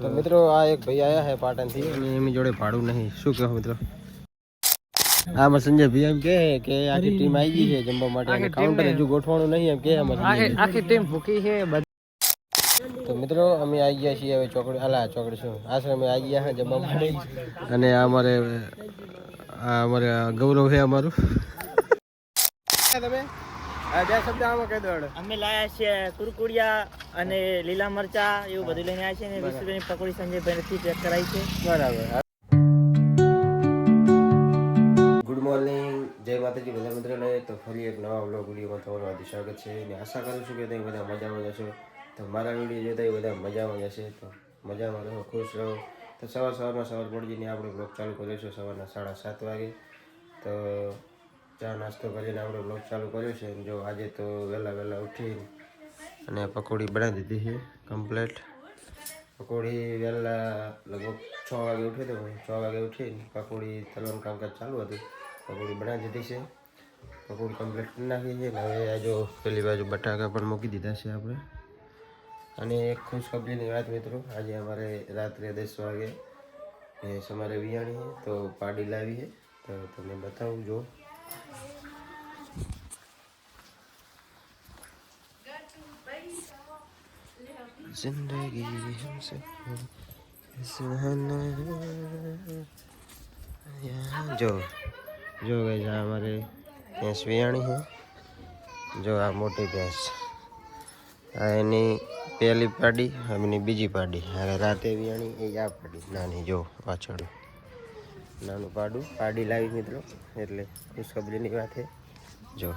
તો મિત્રો આ એક ભાઈ આયા હે પાટણથી એમની જોડે ભાડું નહીં. શું કહો મિત્રો? આમાં સંજય ભાઈ એમ કહે કે આખી ટીમ આવી ગઈ છે જમવા માટે. કાઉન્ટર હજુ ગોઠવાનું નહીં એમ કે આખી ટીમ ભૂખી છે તો મિત્રો અમે આવી ગયા છીએ હવે ચોકડી અલા ચોકડી શું આશ્રમે આવી ગયા છે જમવા માટે. અને આ અમારે આ અમારે ગૌરવ છે અમારું. તમે? બે શબ્દ આમાં કહી અમે લાયા છે કુરકુડિયા અને લીલા મરચા એવું બધું લઈને આવ્યા છે અને વીસ પકોડી સંજયભાઈ થી પેક કરાવી છે. બરાબર. Good morning. જય માતાજી બધા મિત્રોને તો ફરી એક નવા વ્લોગ વિડીયોમાં તમારું હાર્દિક સ્વાગત છે. અને આશા કરું છું કે તમે બધા મજામાં જશો તો મારા વીડિયો જોતા બધા મજામાં જશે તો મજામાં રહો ખુશ રહો. તો સવાર સવારમાં સવાર પડીને આપણે બ્લોગ ચાલુ કર્યો છે સવારના સાડા સાત વાગે. તો ચા નાસ્તો કરીને આપણે બ્લોગ ચાલુ કર્યો છે. જો આજે તો વહેલા વહેલા ઉઠી અને પકોડી બનાવી દીધી છે કમ્પ્લેટ પકોડી વહેલા લગભગ છ વાગે ઉઠ્યો હતો છ વાગે ઉઠીને પકોડી તલવાનું કામકાજ ચાલુ હતું. પકોડી બનાવી દીધી છે. પકોડી કમ્પ્લીટ કરી નાખી છે હવે આ પેલી બાજુ બટાકા પણ મૂકી દીધા છે આપણે. અને એક ખુશખબરીની વાત મિત્રો, આજે અમારે રાત્રે દસ વાગે ભેંસ અમારે વિયાણી તો પાડી લાવી છે. તો તમને બતાવું જો. जिंदगी हमसे यहाँ જો જો ગઈ આ અમારે ભેંસ વિયાણી છે જો આ મોટી ભેંસ આ એની પહેલી પાડી એમની બીજી પાડી હવે રાતે વિયાણી એ આ પાડી નાની જો પાછળ નાનું પાડું. પાડી લાવી મિત્રો એટલે ખુશખબરીની વાત છે. જો.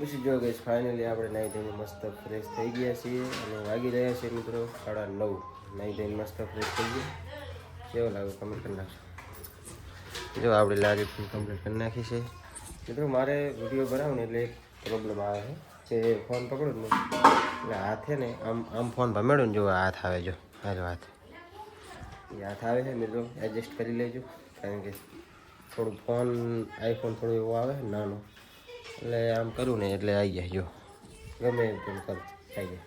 પછી જો ગઈશ ફાઇનલી આપણે નાઈ ધોઈને મસ્ત ફ્રેશ થઈ ગયા છીએ. અને વાગી રહ્યા છીએ મિત્રો સાડા નવ. નાઈ ધોઈને મસ્ત ફ્રેશ થઈ ગયા. કેવો લાગે કમેન્ટ કરી નાખશો? જો આપણે લાગે કમ્પ્લીટ કરી નાખી છે. મિત્રો મારે વીડિયો બનાવું ને એટલે એક પ્રોબ્લેમ આવે છે. કે ફોન પકડું ને, એટલે હાથે ને આમ આમ ફોન ભમેડું ને જો હાથ આવે જો, હાલો હાથ. એ હાથ આવે છે મિત્રો એડજસ્ટ કરી લેજો, કારણ કે થોડું ફોન આઈફોન થોડું એવો આવે નાનો. એટલે આમ કરું ને એટલે આવી જાય જો, ગમે એમ તેમ કરો થઈ જાય.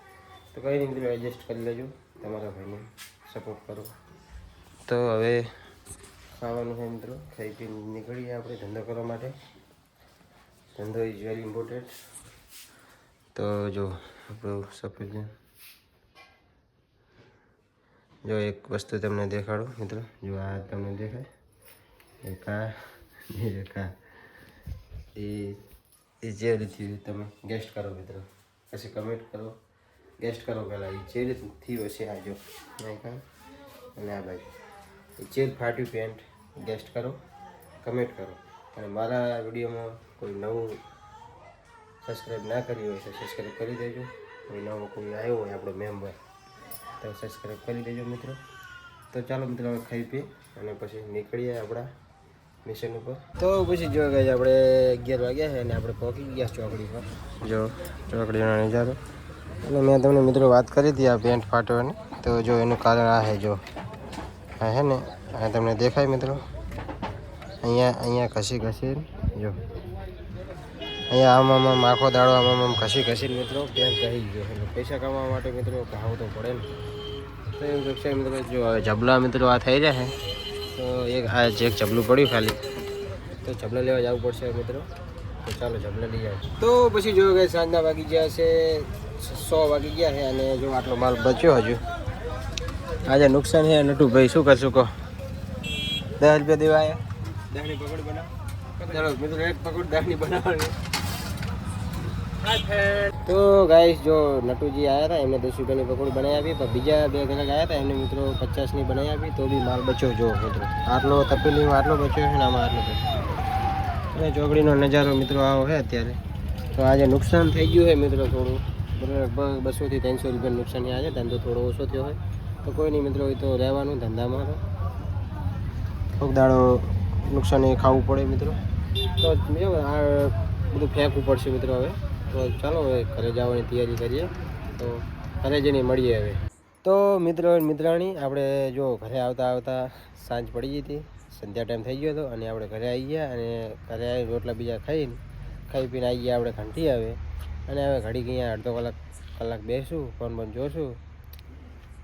તો કંઈ નહીં મિત્રો એડજસ્ટ કરી લેજો, તમારા ભાઈને સપોર્ટ કરો. તો હવે ખાવાનું છે મિત્રો, ખાઈ પીને નીકળીએ આપણે ધંધો કરવા માટે. ધંધો ઇઝ વેરી ઇમ્પોર્ટન્ટ તો જો, આપણું સફરજન જો એક વસ્તુ તમને દેખાડું, મિત્રો. જો આ તમને દેખાય. એક આ એક આ. એ એ જે રીતથી તમે ગેસ્ટ કરો, મિત્રો. પછી કમેન્ટ કરો. ગેસ્ટ કરો પહેલાં. એ જે રીતથી હશે આ જો. અહીં કાં અને આ બાજુ. એ જે ફાટ્યું પેન્ટ ગેસ્ટ કરો. કમેન્ટ કરો. અને મારા વિડીયોમાં કોઈ નવું સબસ્ક્રાઈબ ના કરી હોય તો સબસ્ક્રાઈબ કરી દેજો. કોઈ નવો કોઈ આવ્યો હોય, આપણો મેમ્બર તો સબસ્ક્રાઈબ કરી દેજો મિત્રો. તો ચાલો મિત્રો, હવે ખાઈ પી અને પછી નીકળીએ આપણા મિશન ઉપર. તો પછી જો ગઈ આપણે અગિયાર વાગ્યા છે અને આપણે પહોંચી ગયા ચોકડી પર જો ચોકડીનો નજારો. એટલે મેં તમને મિત્રો વાત કરી હતી આ પેન્ટ ફાટવાની. તો જો એનું કારણ આ છે, જો. આ છે ને, આ તમને દેખાય મિત્રો. અહીંયા અહીંયા ઘસી ઘસી જો. અહીંયા આમાં આમ આખો દાડો આમાં આમ ઘસી ઘસીને મિત્રો ક્યાંક કહી ગયો એટલે પૈસા કમાવા માટે મિત્રો ભાવ તો પડે ને. તો એમ કંઈક મિત્રો જો જબલા મિત્રો આ થઈ જાય તો એક આ જે એક જબલું પડ્યું ખાલી. તો જબલા લેવા જવું પડશે મિત્રો. તો ચાલો જબલા લઈ જાય તો પછી જોયું કે સાંજના વાગી ગયા છે સો વાગી ગયા છે અને જો આટલો માલ બચ્યો હજુ. આજે નુકસાન છે નટુભાઈ શું કરશું કહો? દસ રૂપિયા દેવાયા પકડ બનાવ. ચાલો મિત્રો એક પકડ દહની બનાવવાની. તો ગાઈસ જો નટુજી આવ્યા હતા એમને દસ રૂપિયાની પકોડી બનાવી આપી, પણ બીજા બે ગ્રાહક આવ્યા હતા એમને મિત્રો પચાસની બનાવી આપી, તો બી માલ બચ્યો, જો મિત્રો. આટલો તપેલીમાં આટલો બચ્યો છે ને આમાં આટલો બચ્યો અને ચોકડીનો નજારો મિત્રો આવો છે અત્યારે. તો આજે નુકસાન થઈ ગયું છે મિત્રો થોડું. લગભગ બસોથી ત્રણસો રૂપિયાનું નુકસાન છે, ધંધો થોડો ઓછો થયો હોય તો કોઈ નહીં મિત્રો, એ તો રહેવાનું, ધંધામાં તો થોડોક દાડો નુકસાની ખાવું પડે મિત્રો. તો બધું ફેંકવું પડશે મિત્રો હવે. તો ચાલો હવે ઘરે જવાની તૈયારી કરીએ. તો ઘરે જઈને મળીએ હવે. તો મિત્રો મિત્રાણી, આપણે જો ઘરે આવતા આવતા સાંજ પડી ગઈ હતી. સંધ્યા ટાઈમ થઈ ગયો હતો અને આપણે ઘરે આવી ગયા અને ઘરે આવી રોટલા બીજા ખાઈને ખાઈ પીને આવી ગયા આપણે ઘંટી આવે અને હવે ઘડી અહીંયા અડધો કલાક કલાક બેસું ફોન બોન જોશું.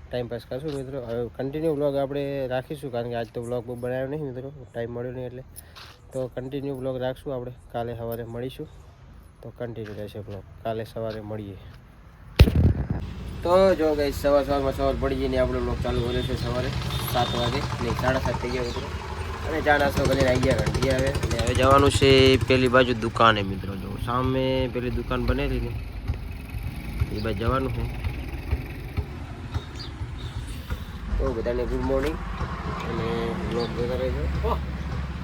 ટાઈમ પાસ કરશું મિત્રો. હવે કન્ટિન્યુ બ્લોગ આપણે રાખીશું કારણ કે આજ તો બ્લોગ બહુ બનાવ્યો નહીં મિત્રો. ટાઈમ મળ્યો નહીં એટલે. તો કન્ટિન્યુ બ્લોગ રાખશું આપણે. કાલે સવારે મળીશું. તો કન્ટિન્યુ રહેશે બ્લોગ કાલે સવારે મળીએ. તો જો ગઈ સવાર સવારમાં સવાર પડી જઈને આપણો બ્લોગ ચાલુ કર્યો છે સવારે સાત વાગે. નહીં સાડા સાત થઈ ગયા મિત્રો. અને ચા નાસ્તો કરીને આવી ગયા ઘંટી આવે. અને હવે જવાનું છે પેલી બાજુ દુકાને મિત્રો. જો સામે પેલી દુકાન બનેલી ને એ બાજુ જવાનું છે. તો બધાને ગુડ મોર્નિંગ અને બ્લોગ જોતા રહેજો.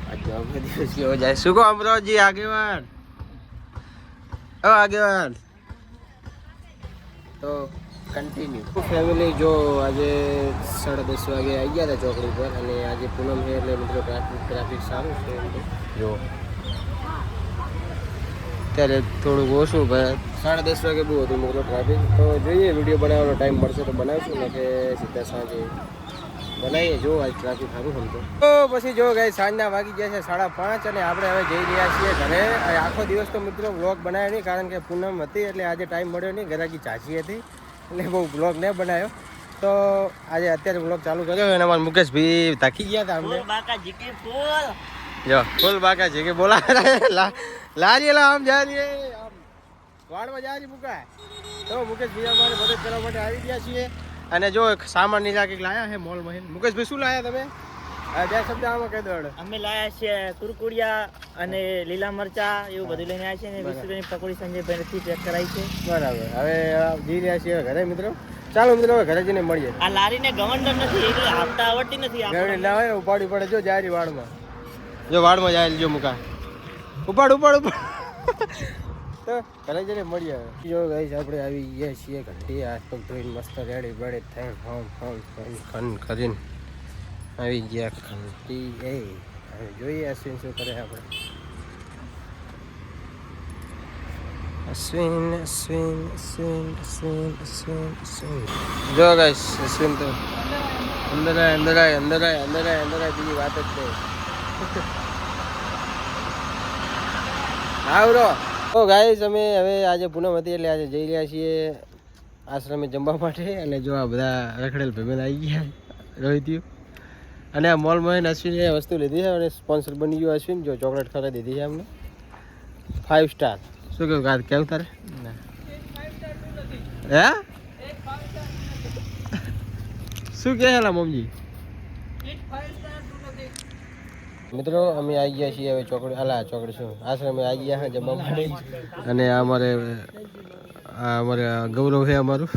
આજ જવાબ દિવસ કેવો જાય? શું કહો અમરાવજી આગેવાન? આગેવાન તો કન્ટિન્યુ ફેમિલી જો આજે સાડા દસ વાગે આવી ગયા હતા ચોકડી પર અને આજે પૂનમ છે એટલે મિત્રો ટ્રાફિક ટ્રાફિક સારું છે જો. ત્યારે થોડુંક ઓછું ભાઈ સાડા દસ વાગે બહુ હતું મતલબ ટ્રાફિક તો જોઈએ વીડિયો બનાવવાનો ટાઈમ મળશે તો બનાવીશું ને કે સીધા સાંજે બનાવીએ જો આજ ટ્રાફિક સારું સમજો તો પછી જો ગઈ સાંજના વાગી ગયા છે સાડા પાંચ અને આપણે હવે જઈ રહ્યા છીએ ઘરે. આખો દિવસ તો મિત્રો વ્લોગ બનાવ્યો નહીં કારણ કે પૂનમ હતી એટલે આજે ટાઈમ મળ્યો નહીં ઘરાકી ચાચી હતી. એટલે બહુ બ્લોગ નહીં બનાવ્યો તો આજે અત્યારે બ્લોગ ચાલુ કર્યો અને અમારા મુકેશભાઈ થાકી ગયા હતા અમને. બાકા જીકી ફૂલ. જો ફૂલ બાકા છે કે બોલા લારીએ આમ જા રહીએ આમ. વાડમાં જા રહી મુકા તો મુકેશભાઈ અમારે મદદ કરવા માટે આવી ગયા છીએ. અને જો સામાન નીચા કંઈક લાયા છે મોલમાં મુકેશભાઈ શું લાયા તમે? બે શબ્દ આમાં કહી દો અમે લાયા છીએ કુરકુડિયા અને લીલા મરચા એવું બધું લઈને આવ્યા અને વીસ રૂપિયાની પકોડી સંજયભાઈ થી પેક કરાય છે. બરાબર. હવે જઈ રહ્યા છીએ ઘરે મિત્રો. ચાલો મિત્રો હવે ઘરે જઈને મળીએ. આ લારીને ગવર્નર નથી એટલે આપતા આવડતી નથી ગરડી લાવે ના ઉપાડી પડે જો જારી વાડમાં. જો વાડમાં જાય જો મુકા. ઉપાડ ઉપાડ ઉપાડ. તો ઘરે જઈને મળીએ જો ગાઈસ આપણે આવી ગયા છીએ ઘંટી હાથ પગ ધોઈને મસ્ત રેડી બેડી થઈ ફોન ફોન ખન કરીને આવી ગયા ઘંટી. એ જોઈએ અશ્વિન શું કરે આપણે. અશ્વિન અશ્વિન અશ્વિન અશ્વિન અશ્વિન અશ્વિન. જો ગાઈસ અશ્વિન તો અંદર આય અંદર આય અંદર આય અંદર આય અંદર આય, બીજી વાત જ નહીં આવરો. તો ગાઈસ અમે હવે આજે પૂનમ હતી એટલે આજે જઈ રહ્યા છીએ આશ્રમે જમવા માટે. અને જો આ બધા રખડેલ ભાઈબંધ આવી ગયા રોહિત્યું અને આ મોલમાં અશ્વિને વસ્તુ લીધી છે અને સ્પોન્સર બની ગયો અશ્વિન જો ચોકલેટ ખવડાવી દીધી છે અમને. ફાઇવ સ્ટાર શું કહ્યું ગાત કેવું તારે? હે? શું કહે હેલા મમ્મી? મિત્રો, અમે આવી ગયા છીએ હવે ચોકડી, અલા, ચોકડી શું? આશ્રમે આવી ગયા જમવા માટે અને અમારે અમારે ગૌરવ છે અમારું.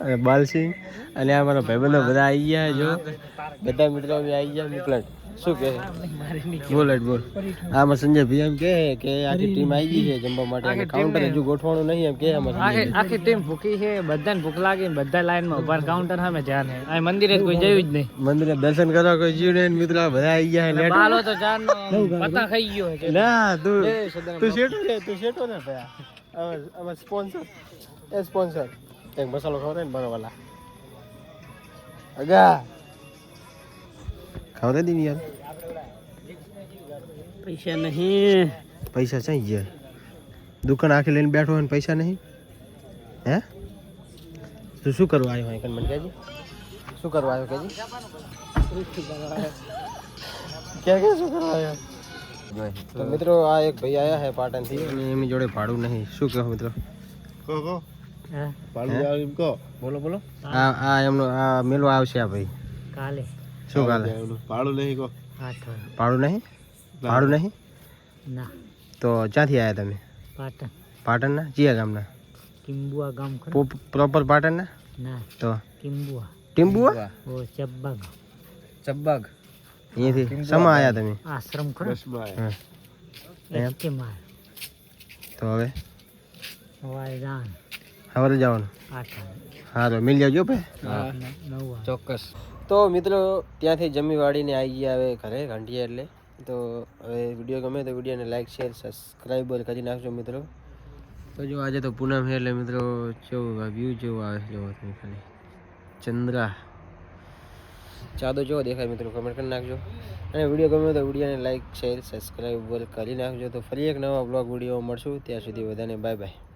અને બાલસિંહ. અને અમારા ભાઈબંધો બધા આવી ગયા જો. બધા મિત્રો અમે આવી ગયા મોકલાટ શું કહે? બોલ હેડ બોલ આમાં સંજય ભાઈ એમ કે કે આખી ટીમ આવી ગઈ છે જમવા માટે કાઉન્ટર હજુ ગોઠવાનું નહીં એમ કે આખી ટીમ ભૂખી છે બધાને ભૂખ લાગી ને બધા લાઈનમાં ઊભા કાઉન્ટર સામે ધ્યાન આ મંદિરે કોઈ જયું જ નહીં. મંદિરે દર્શન કરવા કોઈ જીવ નહીં મિત્રો બધા આવી ગયા લેટ હાલો તો જાન પતા ખાઈ ગયો છે. ના તું તું શેટો છે તું શેટો ને ભયા અમે સ્પોન્સર એ સ્પોન્સર એક મસાલો ખવડાવે ને બરોબર અગા. ખાવ દે યાર. પૈસા નહીં. પૈસા ચાઈ ગયા? દુકાન આખી લઈને બેઠો હોય ને પૈસા નહીં? હે? તું શું કરવા આવ્યો હોય મને કહેજે. શું કરવા આવ્યો કહેજે? ક્યાં ક્યાં શું કરવા આવ્યો? તો મિત્રો આ એક ભાઈ આયા હે પાટણથી. અને એમની જોડે ભાડું નહીં. શું કહો મિત્રો? બોલો બોલો. આ આ એમનો આ મેલો આવશે આ ભાઈ. કાલે. શું કાલે? ભાડું નહીં કહો. ભાડું નહીં? ભાડું નહીં? ના. તો ક્યાંથી આવ્યા તમે? પાટણ. પાટણના? જીયા ગામના? કિંબુઆ ગામ પ્રોપર પાટણના? ના. તો? કિંબુઆ. ટીમ્બુઆ ઓ ચબ્બા ચબ્બાગ. અહીંયાથી સમા આવ્યા તમે? આશ્રમ ખરો? એમ? કે માર તો હવે? હવાઈ જાન સવારે જવાનું? સારું મિલ જાજો ભાઈ. નવ ચોક્કસ. તો મિત્રો ત્યાંથી જમી વાળીને આવી ગયા હવે ઘરે ઘંટીયા એટલે. તો હવે વીડિયો ગમે તો વિડીયોને લાઇક શેર સબસ્ક્રાઈબર કરી નાખજો મિત્રો. તો જો આજે તો પૂનમ છે એટલે મિત્રો કેવું વ્યૂ જેવું આવે છે જોવો તમે ખાલી. ચંદ્રા. ચાદો જો દેખાય મિત્રો કમેન્ટ કરી નાખજો. અને વીડિયો ગમ્યો તો વિડીયોને લાઈક શેર સબસ્ક્રાઈબ કરી નાખજો. તો ફરી એક નવા બ્લોગ વીડિયો મળશું. ત્યાં સુધી બધાને બાય બાય